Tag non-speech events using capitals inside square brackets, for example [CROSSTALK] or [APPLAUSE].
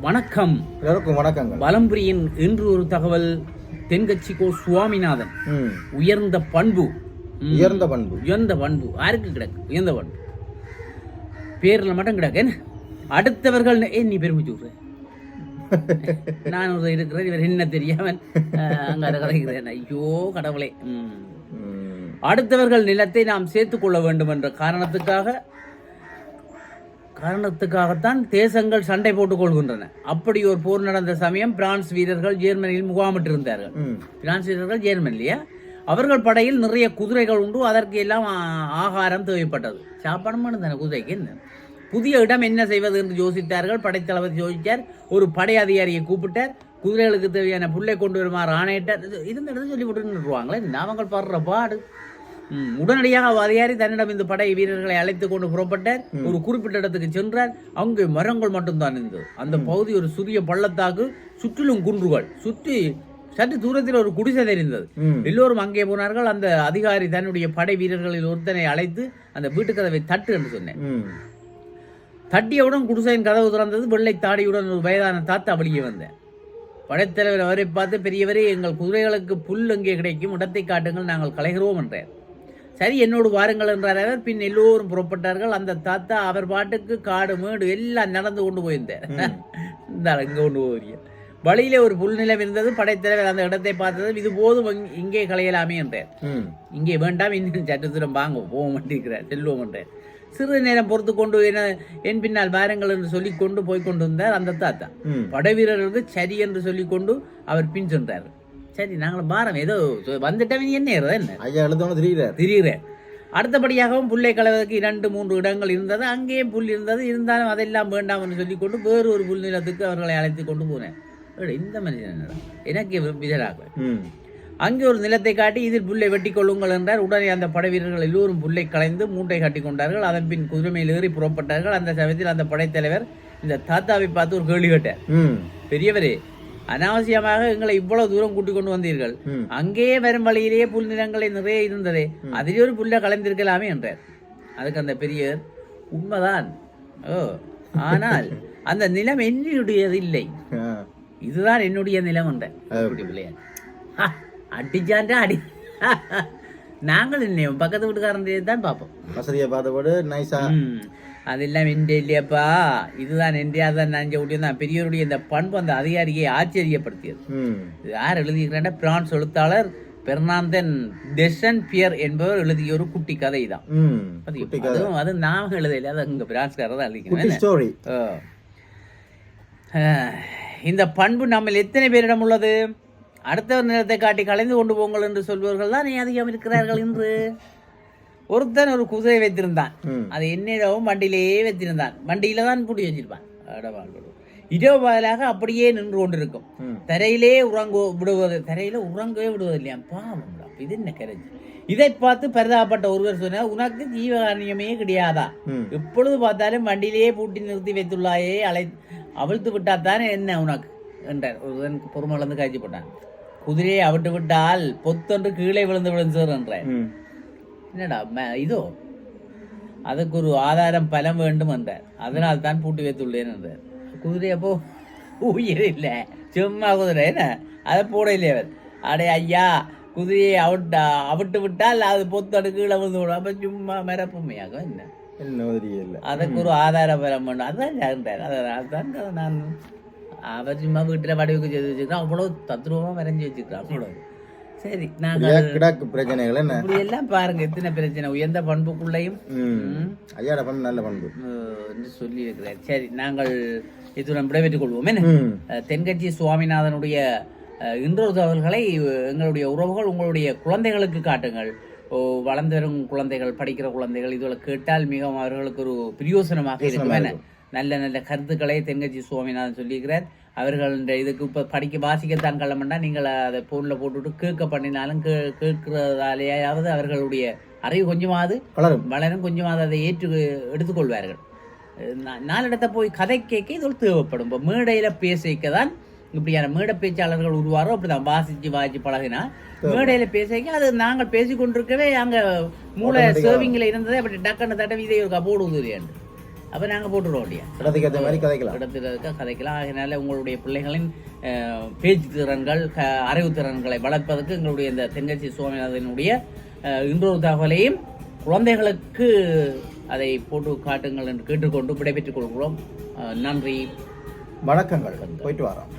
வணக்கம். எல்லோருக்கும் வணக்கங்கள். வலம்புரியின் இன்று ஒரு தகவல் தென்கட்சிக்கோ சுவாமிநாதன். உயர்ந்த பண்பு. உயர்ந்த பண்பு. உயர்ந்த பண்பு. யாருக்கு கிடக்கு? உயர்ந்த பண்பு. பேர்ல மட்டும் கிடக்கு என்ன? அடுத்தவர்கள் ஏ நீ பெருமிச்சு விடுற [LAUGHS] நான் ஒரு இருக்கிறேன் இவர் என்ன தெரியாமல் அங்க அதை கதைக்கிறேன் ஐயோ கடவுளே. அடுத்தவர்கள் நிலத்தை நாம் சேர்த்துக் கொள்ள வேண்டும் என்ற காரணத்துக்காக காரணத்துக்காகத்தான் தேசங்கள் சண்டை போட்டுக் கொள்கின்றன. அப்படி ஒரு போர் நடந்த சமயம் பிரான்ஸ் வீரர்கள் ஜெர்மனியில் முகாமிட்டிருந்தார்கள். பிரான்ஸ் வீரர்கள் ஜெர்மனிலேயே அவர்கள் படையில் நிறைய குதிரைகள் உண்டு. அதற்கு எல்லாம் ஆகாரம் தேவைப்பட்டது. சாப்பாடு தானே குதிரைக்கு புதிய இடம் என்ன செய்வது என்று யோசித்தார்கள். படைத்தளபதி யோசித்தார். ஒரு படை அதிகாரியை கூப்பிட்டார். குதிரைகளுக்கு தேவையான புல்லை கொண்டு வருமாறு ஆணையிட்டார். இது- இடத்துல சொல்லி விட்டுருவாங்களே நாமங்கள் படுற பாடு. உடனடியாக அதிகாரி தன்னிடம் இந்த படை வீரர்களை அழைத்து கொண்டு புறப்பட்டார். ஒரு குறிப்பிட்ட இடத்துக்கு சென்றார். அங்கே மரங்கள் மட்டும்தான் இருந்தது. அந்த பகுதி ஒரு சிறிய பள்ளத்தாக்கு சுற்றிலும் குன்றுகள். சுற்றி சற்று தூரத்தில் ஒரு குடிசை தெரிந்தது. எல்லோரும் அங்கே போனார்கள். அந்த அதிகாரி தன்னுடைய படை வீரர்களில் ஒருத்தனை அழைத்து அந்த வீட்டு கதவை தட்டு என்று சொன்னேன். தட்டியவுடன் குடிசையின் கதவு திறந்தது. வெள்ளை தாடியுடன் ஒரு வயதான தாத்தா வெளியே வந்தேன் படைத்தலைவர் அவரை பார்த்து பெரியவரே எங்கள் குதிரைகளுக்கு புல் எங்கே கிடைக்கும்? இடத்தை காட்டுங்கள் நாங்கள் கலைகிறோம் என்றார். சரி என்னோடு வாருங்கள் என்றார் அவர். பின் எல்லோரும் புறப்பட்டார்கள். அந்த தாத்தா அவர் பாட்டுக்கு காடு மேடு எல்லாம் நடந்து கொண்டு போயிருந்தார். இந்த இங்கே கொண்டு போவீங்க வழியிலே ஒரு புல்நிலம் இருந்தது. படைத்தலைவர் அந்த இடத்தை பார்த்தது. இது போதும் இங்க- களையலாமே என்றார். இங்கே வேண்டாம் இன்னும் சற்று தூரம் வாங்க போக மாட்டேங்கிறார் செல்வோம் என்றார். சிறிது நேரம் பொறுத்து கொண்டு என என் பின்னால் வாருங்கள் என்று சொல்லிக் கொண்டு போய் கொண்டு வந்தார் அந்த தாத்தா. படை வீரர்களுக்கு சரி என்று சொல்லிக் கொண்டு அவர் பின் சென்றார். சரி நாங்கள் பாரம். ஏதோ வந்துட்டவன் என்ன ஏறுதா என்ன? ஐயா எழுதணும் தெரியுறார். திரிகிறேன் அடுத்தபடியாகவும் புல்லை கலவதற்கு இரண்டு மூன்று இடங்கள் இருந்தது. அங்கேயும் புல் இருந்தது. இருந்தாலும் அதெல்லாம் வேண்டாம் என்று சொல்லிக்கொண்டு வேறு ஒரு புல் நிலத்துக்கு அவர்களை அழைத்து கொண்டு போனேன். இந்த மனுஷன் என்னடா? எனக்கு விதராக. அங்கே ஒரு நிலத்தை காட்டி இதில் புல்லை வெட்டி கொள்ளுங்கள் என்றார். உடனே அந்த படை வீரர்கள் எல்லோரும் புல்லை களைந்து மூட்டை கட்டி கொண்டார்கள். அதன் பின் குதிரை மேல் ஏறி புறப்பட்டார்கள். அந்த சமயத்தில் அந்த படைத்தலைவர் இந்த தாத்தாவை பார்த்து ஒரு கேள்வி கேட்டார். பெரியவரே அனாவசியமாக எங்களை இவ்வளவு தூரம் கூட்டிக் கொண்டு வந்தீர்கள். அங்கேயே வரும் வழியிலேயே புல் நிலங்களை நிறைய இருந்ததே. அதிலே ஒரு புல்லை கலைந்திருக்கலாமே என்றார். அதுக்கு அந்த பெரியவர் உண்மைதான். ஓ ஆனால் அந்த நிலம் என்னுடையது இல்லை. இதுதான் என்னுடைய நிலம் என்ற அது அப்படி பிள்ளையா ஹா, அடிச்சாண்டா அடி. நாங்கள் பக்கத்து வீட்டுக்காரன் தான் பார்ப்போம். வசதியை பார்த்தபோது நைஸா அதெல்லாம் எந்த இல்லையாப்பா. இதுதான் எந்த அதான் நஞ்ச முடியும் தான் பெரியவருடைய இந்த பண்பு அந்த அதிகாரியை ஆச்சரியப்படுத்தியது. யார் எழுதியிருக்கிறாண்ட பிரான்ஸ் எழுத்தாளர் பெர்னாந்தன் டெசன் பியர் என்பவர் எழுதிய ஒரு குட்டி கதை. தான். அதுவும் அது நாம எழுதல. அது அங்க பிரான்ஸ்காரர் தான் எழுதிக்கிறேன் இந்த பண்பு நம்ம எத்தனை பேரிடம் உள்ளது? அடுத்தவர் நிலத்தை காட்டி கலைந்து கொண்டு போங்கள் என்று சொல்பவர்கள் தான் அதிகம் இருக்கிறார்கள் என்று ஒருத்தன் ஒரு குதிரை வைத்திருந்தான். அது என்னிடவும் வண்டியிலேயே வைத்திருந்தான். வண்டியில தான் பூட்டி வச்சிருப்பான். இதோ பதிலாக அப்படியே நின்று கொண்டிருக்கும். தரையிலே உறங்கு விடுவது தரையில உறங்கவே விடுவது இல்லையா பாவம் இது என்ன கரைஞ்சு இதை பார்த்து பரிதாபப்பட்ட ஒருவர் சொன்னார் உனக்கு ஜீவகாரண்யமே கிடையாதா. எப்பொழுது பார்த்தாலும் வண்டியிலேயே பூட்டி நிறுத்தி வைத்துள்ளாயே அழை அவிழ்த்து விட்டாத்தானே என்ன உனக்கு? என்றார். ஒருவன் பொறுமளந்து காய்ச்சி போட்டான் குதிரையை அவிட்டு விட்டால் பொத்தொன்று கீழே விழுந்து விழுந்து என்றார். என்னடா இதோ. அதுக்கு ஒரு ஆதாரம் பலம் வேண்டும் என்றார். அதனால் தான் பூட்டி வைத்துள்ளேன் என்றார். குதிரை அப்போ உயிர் இல்லை. சும்மா குதிரை என்ன? அதை போட இல்லையா அவர் அடே ஐயா குதிரையை அவிட்டா அவிட்டு விட்டால் அது பொத்தடு கீழே விழுந்து விடும். அப்போ சும்மா மிரப்புமையாகும் என்ன? அதுக்கு ஒரு ஆதார பலம் வேண்டும். அதான் என்றார். அதனால் தான் நான். அவர் சும்மா வீட்டில் வடிவுக்கு செய்து வச்சுக்கிறோம் அவ்வளோ தத்ரூபமாக வரைஞ்சி வச்சுக்கிறோம் அவ்வளோ சரி நாங்கள் கிடாக்கு பிரச்சனைகள் என்ன? எல்லாம் பாருங்க எத்தனை பிரச்சனை. உயர்ந்த பண்புக்குள்ளையும். ஐயாட பண்பு நல்ல பண்பு. என்று சொல்லி இருக்கிறார் சரி நாங்கள் இத்துடன் விடைபெற்றுக் கொள்வோம். என்ன? தென்கட்சி சுவாமிநாதனுடைய இன்றொரு தகவல்களை எங்களுடைய உறவுகள் உங்களுடைய குழந்தைகளுக்கு காட்டுங்கள். வளர்ந்து வரும் குழந்தைகள் படிக்கிற குழந்தைகள் இதுகளை கேட்டால் மிகவும் அவர்களுக்கு ஒரு பிரயோசனமாக இருக்கும். என்ன? நல்ல நல்ல கருத்துக்களை தென்கட்சி சுவாமிநாதன் சொல்லியிருக்கிறார். அவர்கள் இந்த இதுக்கு இப்போ படிக்க வாசிக்கத்தான் கிளம்புனா நீங்கள் அதை ஃபோனில் போட்டுவிட்டு கேட்க பண்ணினாலும் கே கேட்கிறதாலேயாவது அவர்களுடைய அறிவு கொஞ்சமாவது வளரும். வளரும் கொஞ்சமாவது அதை ஏற்று எடுத்துக்கொள்வார்கள். நாளிடத்தை போய் கதை கேட்க இது தேவைப்படும். இப்போ மேடையில் பேசிக்க தான் இப்படியான மேடை பேச்சாளர்கள் உருவாரோ அப்படிதான் வாசிச்சு வாசிச்சு பழகினா மேடையில பேசிக்க அது நாங்கள் பேசிக் கொண்டிருக்கவே அங்க மூளை சேவிங்கில் இருந்ததே அப்படி டக்குன்னு தடவி இதை ஒரு போடுவது இல்லையாண்டு அப்போ நாங்கள் போட்டுடுவோம் இல்லையா? இடத்துக்கு ஏற்ற மாதிரி கதைக்கலாம். இடத்திற்கு கதைக்கலாம். அதனால உங்களுடைய பிள்ளைகளின் பேச்சு திறன்கள் க அறிவு திறன்களை வளர்ப்பதற்கு எங்களுடைய இந்த தென்கட்சி சுவாமிநாதனுடைய இன்றொரு தகவலையும் குழந்தைகளுக்கு அதை போட்டு காட்டுங்கள் என்று கேட்டுக்கொண்டு விடைபெற்றுக் கொள்கிறோம். நன்றி. வணக்கங்கள். போயிட்டு வரோம்.